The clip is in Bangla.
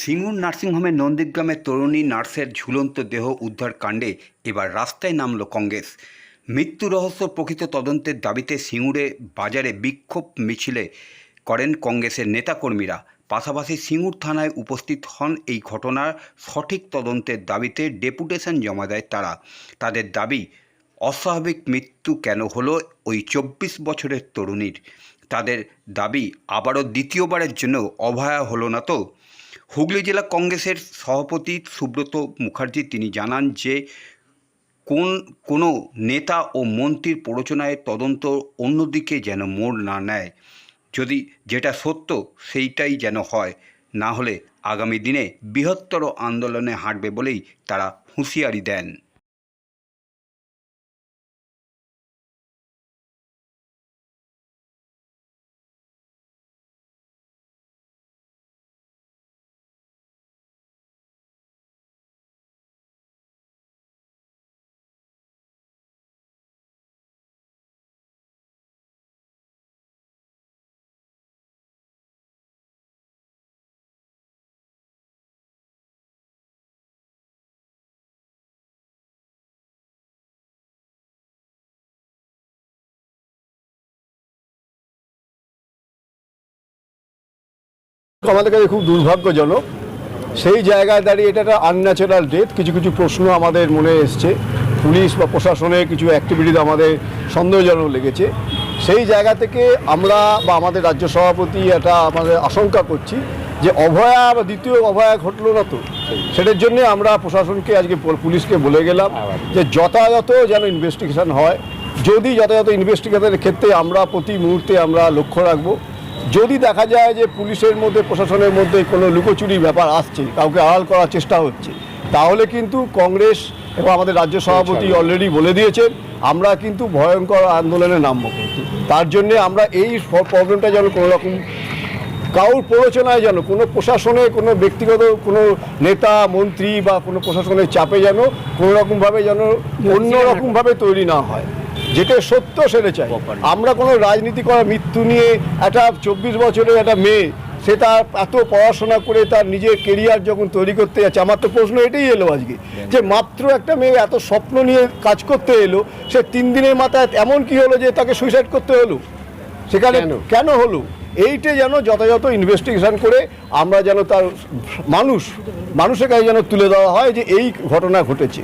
সিঙ্গুর নার্সিংহোমের নন্দীগ্রামের তরুণী নার্সের ঝুলন্ত দেহ উদ্ধার কাণ্ডে এবার রাস্তায় নামল কংগ্রেস। মৃত্যু রহস্য প্রকৃত তদন্তের দাবিতে সিঙ্গুরে বাজারে বিক্ষোভ মিছিলে করেন কংগ্রেসের নেতাকর্মীরা। পাশাপাশি সিঙ্গুর থানায় উপস্থিত হন এই ঘটনার সঠিক তদন্তের দাবিতে ডেপুটেশন জমা দেয় তারা। তাদের দাবি, অস্বাভাবিক মৃত্যু কেন হলো ওই চব্বিশ বছরের তরুণীর? তাদের দাবি, আবারও দ্বিতীয়বারের জন্য অভয়া হলো না তো? হুগলি জেলা কংগ্রেসের সভাপতি সুব্রত মুখার্জি, তিনি জানান যে, কোন, কোনো নেতা ও মন্ত্রীর প্ররোচনায় তদন্ত অন্যদিকে যেন মোড় না নেয়। যদি যেটা সত্য, সেইটাই যেন হয়, না হলে আগামী দিনে বৃহত্তর আন্দোলনে হাঁটবে বলেই তারা হুঁশিয়ারি দেন। আমাদের কাছে খুব দুর্ভাগ্যজনক। সেই জায়গায় দাঁড়িয়ে এটা একটা আনন্যাচারাল ডেথ কিছু কিছু প্রশ্ন আমাদের মনে এসছে। পুলিশ বা প্রশাসনের কিছু অ্যাক্টিভিটিতে আমাদের সন্দেহজনক লেগেছে। সেই জায়গা থেকে আমরা বা আমাদের রাজ্য সভাপতি এটা আমাদের আশঙ্কা করছি যে অভয়া বা দ্বিতীয় অভয়া ঘটলো না তো? সেটার জন্য আমরা প্রশাসনকে, আজকে পুলিশকে বলে গেলাম যে যথাযথ যেন ইনভেস্টিগেশন হয়। যদি যথাযথ ইনভেস্টিগেশনের ক্ষেত্রে আমরা প্রতি মুহূর্তে আমরা লক্ষ্য রাখব যদি দেখা যায় যে পুলিশের মধ্যে প্রশাসনের মধ্যে কোনো লুকোচুরি ব্যাপার আসছে কাউকে আড়াল করার চেষ্টা হচ্ছে তাহলে কিন্তু কংগ্রেস এবং আমাদের রাজ্য সভাপতি অলরেডি বলে দিয়েছেন আমরা কিন্তু ভয়ঙ্কর আন্দোলনে নামবো কিন্তু। তার জন্যে আমরা এই প্রবলেমটা যেন কোনো রকম কারোর প্ররোচনায় যেন কোনো প্রশাসনে কোনো ব্যক্তিগত কোনো নেতা মন্ত্রী বা কোনো প্রশাসনের চাপে যেন কোনো রকমভাবে যেন অন্য রকমভাবে তৈরি না হয়। যেটা সত্য সেটা চাই। আমরা কোনো রাজনীতি করা মৃত্যু নিয়ে একটা চব্বিশ বছরের একটা মেয়ে সে তার এত পড়াশোনা করে তার নিজের কেরিয়ার যখন তৈরি করতে যাচ্ছে আমার তো প্রশ্ন এটাই এলো আজকে যে মাত্র একটা মেয়ে এত স্বপ্ন নিয়ে কাজ করতে এলো সে তিন দিনের মাথায় এমন কি হলো যে তাকে সুইসাইড করতে হলো? সেখানে কেন? হলো? এইটা যেন যথাযথ ইনভেস্টিগেশন করে আমরা যেন তার মানুষ মানুষের কাছে যেন তুলে দেওয়া হয় যে এই ঘটনা ঘটেছে।